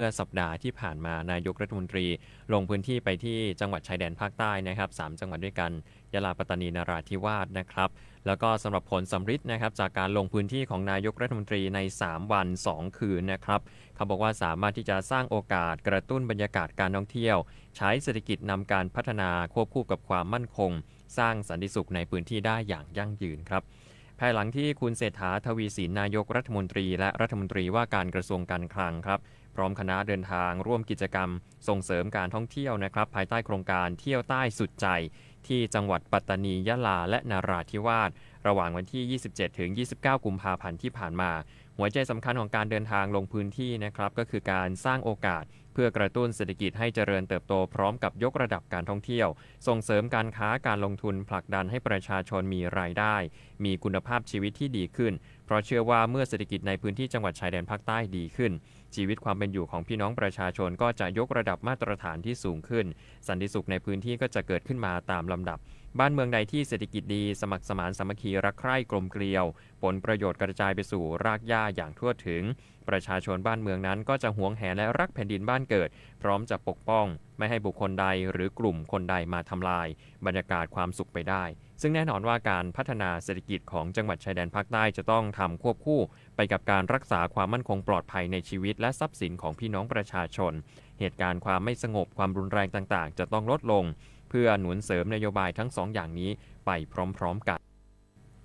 เมื่อสัปดาห์ที่ผ่านมานายกรัฐมนตรี ลงพื้นที่ไปที่จังหวัดชายแดนภาคใต้นะครับสามจังหวัดด้วยกันยะลาปัตตานีนราธิวาสนะครับ แล้วก็สำหรับผลสำฤทธิ์นะครับจากการลงพื้นที่ของนายกรัฐมนตรีใน 3 วัน 2 คืนนะครับเขาบอกว่าสามารถที่จะสร้างโอกาสกระตุ้นบรรยากาศการท่องเที่ยว ใช้เศรษฐกิจนำการพัฒนาควบคู่กับความมั่นคง สร้างสันติสุขในพื้นที่ได้อย่างยั่งยืนครับภายหลังที่คุณเศรษฐาทวีสินนายกรัฐมนตรี และรัฐมนตรีว่าการกระทรวงการคลังครับ ร้อมคณะเดินทางร่วมกิจกรรม ส่งเสริมการท่องเที่ยวนะครับ ภายใต้โครงการเที่ยวใต้สุดใจ ที่จังหวัดปัตตานียะลา และนาราธิวาสระหว่างวันที่ 27 ถึง 29 กุมภาพันธ์ที่ผ่านมา หัวใจสำคัญของการเดินทางลงพื้นที่นะครับก็คือการสร้างโอกาส พื่อกระตุ้นเศรษฐกิจให้เจริญเติบโตพร้อมกับยกระดับการท่องเที่ยว ส่งเสริมการค้าการลงทุนผลักดันให้ประชาชนมีรายได้ มีคุณภาพชีวิตที่ดีขึ้น เพราะเชื่อว่าเมื่อเศรษฐกิจในพื้นที่จังหวัดชายแดนภาคใต้ดีขึ้น ชีวิตความเป็นอยู่ของพี่น้องประชาชนก็จะยกระดับมาตรฐานที่สูงขึ้น สันติสุขในพื้นที่ก็จะเกิดขึ้นมาตามลำดับ บ้านเมืองใดที่เศรษฐกิจดีสมัครสมานสามัคคีรักใคร่กลมเกลียว ผลประโยชน์กระจายไปสู่รากหญ้าอย่างทั่วถึง ประชาชนบ้านเมืองนั้นก็จะหวงแหนและรักแผ่นดินบ้านเกิด พร้อมจะปกป้อง ไม่ให้บุคคลใดหรือกลุ่มคนใดมาทำลาย บรรยากาศความสุขไปได้ ซึ่งแน่นอนว่าการพัฒนาเศรษฐกิจของจังหวัดชายแดนภาคใต้จะต้องทำควบคู่ ไปกับการรักษาความมั่นคงปลอดภัยในชีวิต และทรัพย์สินของพี่น้องประชาชน เหตุการณ์ความไม่สงบความรุนแรงต่างๆ จะต้องลดลง เพื่อหนุนเสริมนโยบายทั้งสองอย่างนี้ไปพร้อมๆกัน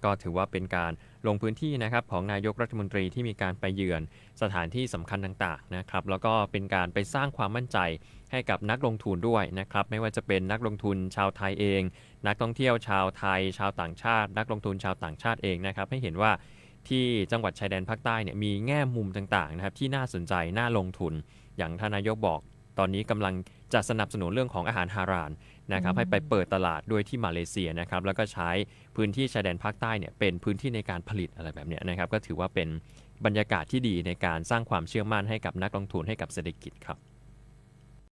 ก็ถือว่าเป็นการลงพื้นที่นะครับของนายกรัฐมนตรีที่มีการไปเยือนสถานที่สำคัญต่างๆนะครับแล้วก็เป็นการไปสร้างความมั่นใจให้กับนักลงทุนด้วยนะครับไม่ว่าจะเป็นนักลงทุนชาวไทยเอง นักท่องเที่ยวชาวไทย ชาวต่างชาติ นักลงทุนชาวต่างชาติเองนะครับให้เห็นว่าที่จังหวัดชายแดนภาคใต้เนี่ยมีแง่มุมต่างๆนะครับที่น่าสนใจน่าลงทุน อย่างท่านนายกบอก ตอนนี้กำลังจะสนับสนุนเรื่องของอาหารฮารานนะครับให้ไปเปิดตลาดด้วยที่มาเลเซียนะครับแล้วก็ใช้พื้นที่ชายแดนภาคใต้เนี่ยเป็นพื้นที่ในการผลิตอะไรแบบเนี้ยนะครับก็ถือว่าเป็นบรรยากาศที่ดีในการสร้างความเชื่อมั่นให้กับนักลงทุนให้กับเศรษฐกิจครับ